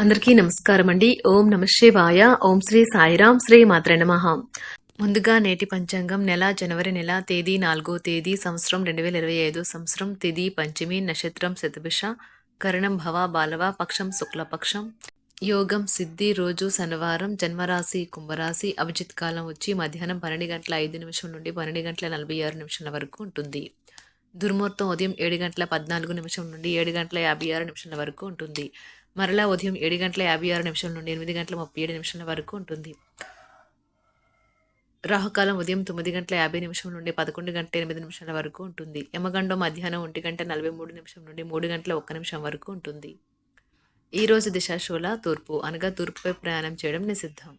అందరికీ నమస్కారం అండి ఓం నమ శివాయ. ఓం శ్రీ సాయిరాం శ్రీ మాత్ర నమః. ముందుగా నేటి పంచాంగం నెల జనవరి నెల తేదీ నాలుగో తేదీ సంవత్సరం రెండు వేల ఇరవై ఐదు సంవత్సరం తిది పంచమి నక్షత్రం శతభిష కరణం భవ బాలవ పక్షం శుక్లపక్షం యోగం సిద్ధి రోజు శనివారం జన్మరాశి కుంభరాశి అభిజిత్ కాలం వచ్చి మధ్యాహ్నం పన్నెండు గంటల ఐదు నిమిషం నుండి పన్నెండు గంటల నలభై ఆరు నిమిషాల వరకు ఉంటుంది. దుర్ముహూర్తం ఉదయం ఏడు గంటల పద్నాలుగు నిమిషం నుండి ఏడు గంటల యాభై ఆరు నిమిషాల వరకు ఉంటుంది. మరలా ఉదయం ఏడు గంటల యాభై ఆరు నిమిషాల నుండి ఎనిమిది గంటల ముప్పై ఏడు నిమిషాల వరకు ఉంటుంది. రాహుకాలం ఉదయం తొమ్మిది గంటల యాభై నిమిషం నుండి పదకొండు గంటల ఎనిమిది నిమిషాల వరకు ఉంటుంది. యమగండం మధ్యాహ్నం ఒంటి గంట నలభై మూడు నిమిషం నుండి మూడు గంటల ఒక్క నిమిషం వరకు ఉంటుంది. ఈరోజు రోజు దిశాశూల తూర్పు అనగా తూర్పుపై ప్రయాణం చేయడం నిషిద్ధం.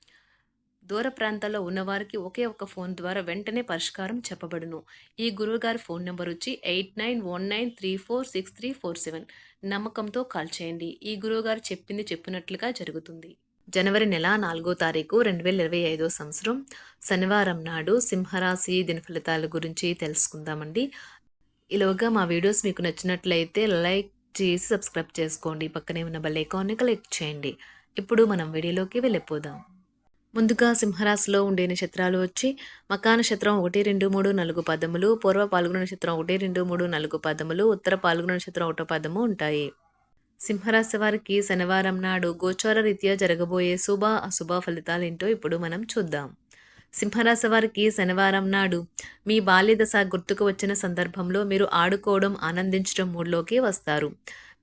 దూర ప్రాంతాల్లో ఉన్నవారికి ఒకే ఒక ఫోన్ ద్వారా వెంటనే పరిష్కారం చెప్పబడును. ఈ గురువుగారి ఫోన్ నెంబర్ వచ్చి eight nine one nine three four six three four seven. నమ్మకంతో కాల్ చేయండి. ఈ గురువుగారు చెప్పింది చెప్పినట్లుగా జరుగుతుంది. జనవరి నెల నాలుగో తారీఖు రెండు వేల ఇరవై ఐదో సంవత్సరం శనివారం నాడు సింహరాశి దినఫలితాల గురించి తెలుసుకుందామండి. ఇలాగా మా వీడియోస్ మీకు నచ్చినట్లయితే లైక్ చేసి సబ్స్క్రైబ్ చేసుకోండి. పక్కనే ఉన్న బెల్ ఐకాన్ని క్లిక్ చేయండి. ఇప్పుడు మనం వీడియోలోకి వెళ్ళిపోదాం. ముందుగా సింహరాశిలో ఉండే నక్షత్రాలు వచ్చి మకా నక్షత్రం ఒకటి రెండు మూడు నాలుగు పదములు పూర్వ పాల్గొన నక్షత్రం ఒకటి రెండు మూడు నాలుగు పదములు ఉత్తర పాల్గొన నక్షత్రం ఒకటో పదము ఉంటాయి. సింహరాశి వారికి శనివారం నాడు గోచార రీత్యా జరగబోయే శుభ అశుభ ఫలితాలేంటో ఇప్పుడు మనం చూద్దాం. సింహరాశి వారికి శనివారం నాడు మీ బాల్య దశ గుర్తుకు వచ్చిన సందర్భంలో మీరు ఆడుకోవడం ఆనందించడం మూడ్లోకి వస్తారు.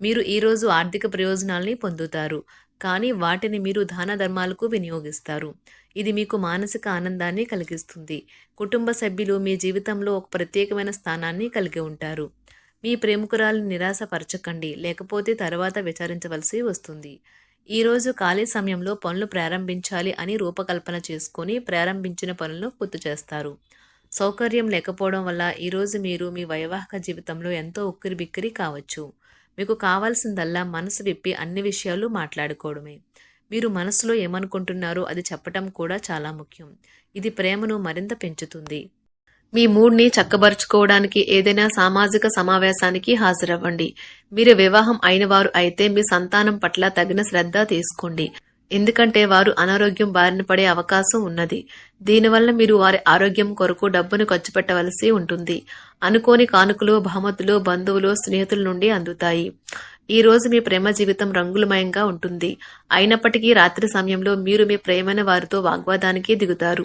మీరు ఈరోజు ఆర్థిక ప్రయోజనాల్ని పొందుతారు. కానీ వాటిని మీరు దాన ధర్మాలకు వినియోగిస్తారు. ఇది మీకు మానసిక ఆనందాన్ని కలిగిస్తుంది. కుటుంబ సభ్యులు మీ జీవితంలో ఒక ప్రత్యేకమైన స్థానాన్ని కలిగి ఉంటారు. మీ ప్రేమికురాలు నిరాశపరచకండి లేకపోతే తర్వాత విచారించవలసి వస్తుంది. ఈరోజు ఖాళీ సమయంలో పనులు ప్రారంభించాలి అని రూపకల్పన చేసుకొని ప్రారంభించిన పనులను పూర్తి చేస్తారు. సౌకర్యం లేకపోవడం వల్ల ఈరోజు మీరు మీ వైవాహిక జీవితంలో ఎంతో ఉక్కిరి బిక్కిరి కావచ్చు. మీకు కావాల్సిందల్లా మనసు విప్పి అన్ని విషయాలు మాట్లాడుకోవడమే. మీరు మనసులో ఏమనుకుంటున్నారో అది చెప్పటం కూడా చాలా ముఖ్యం. ఇది ప్రేమను మరింత పెంచుతుంది. మీ మూడ్ని చక్కబరుచుకోవడానికి ఏదైనా సామాజిక సమావేశానికి హాజరవ్వండి. మీరు వివాహం అయిన వారు అయితే మీ సంతానం పట్ల తగిన శ్రద్ధ తీసుకోండి. ఎందుకంటే వారు అనారోగ్యం బారిన పడే అవకాశం ఉన్నది. దీనివల్ల మీరు వారి ఆరోగ్యం కొరకు డబ్బును ఖర్చు పెట్టవలసి ఉంటుంది. అనుకోని కానుకలు బహుమతులు బంధువులు స్నేహితుల నుండి అందుతాయి. ఈ రోజు మీ ప్రేమ జీవితం రంగులమయంగా ఉంటుంది. అయినప్పటికీ రాత్రి సమయంలో మీరు మీ ప్రేమైన వారితో వాగ్వాదానికి దిగుతారు.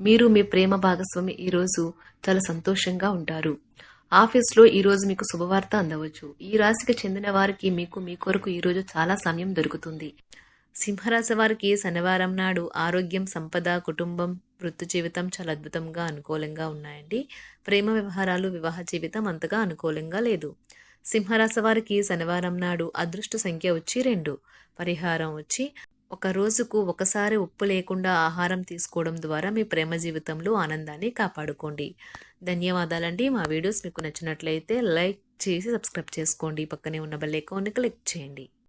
మీరు మీ ప్రేమ భాగస్వామి ఈ రోజు చాలా సంతోషంగా ఉంటారు. ఆఫీస్లో ఈరోజు మీకు శుభవార్త అందవచ్చు. ఈ రాశికి చెందిన వారికి మీకు మీ కొరకు ఈ రోజు చాలా సమయం దొరుకుతుంది. సింహరాశి వారికి శనివారం నాడు ఆరోగ్యం సంపద కుటుంబం వృత్తి జీవితం చాలా అద్భుతంగా అనుకూలంగా ఉన్నాయండి. ప్రేమ వ్యవహారాలు వివాహ జీవితం అంతగా అనుకూలంగా లేదు. సింహరాశి వారికి శనివారం నాడు అదృష్ట సంఖ్య వచ్చి రెండు. పరిహారం వచ్చి ఒక రోజుకు ఒకసారి ఉప్పు లేకుండా ఆహారం తీసుకోవడం ద్వారా మీ ప్రేమ జీవితంలో ఆనందాన్ని కాపాడుకోండి. ధన్యవాదాలండి. మా వీడియోస్ మీకు నచ్చినట్లయితే లైక్ చేసి సబ్స్క్రైబ్ చేసుకోండి. పక్కనే ఉన్న బెల్ ఐకాన్ని క్లిక్ చేయండి.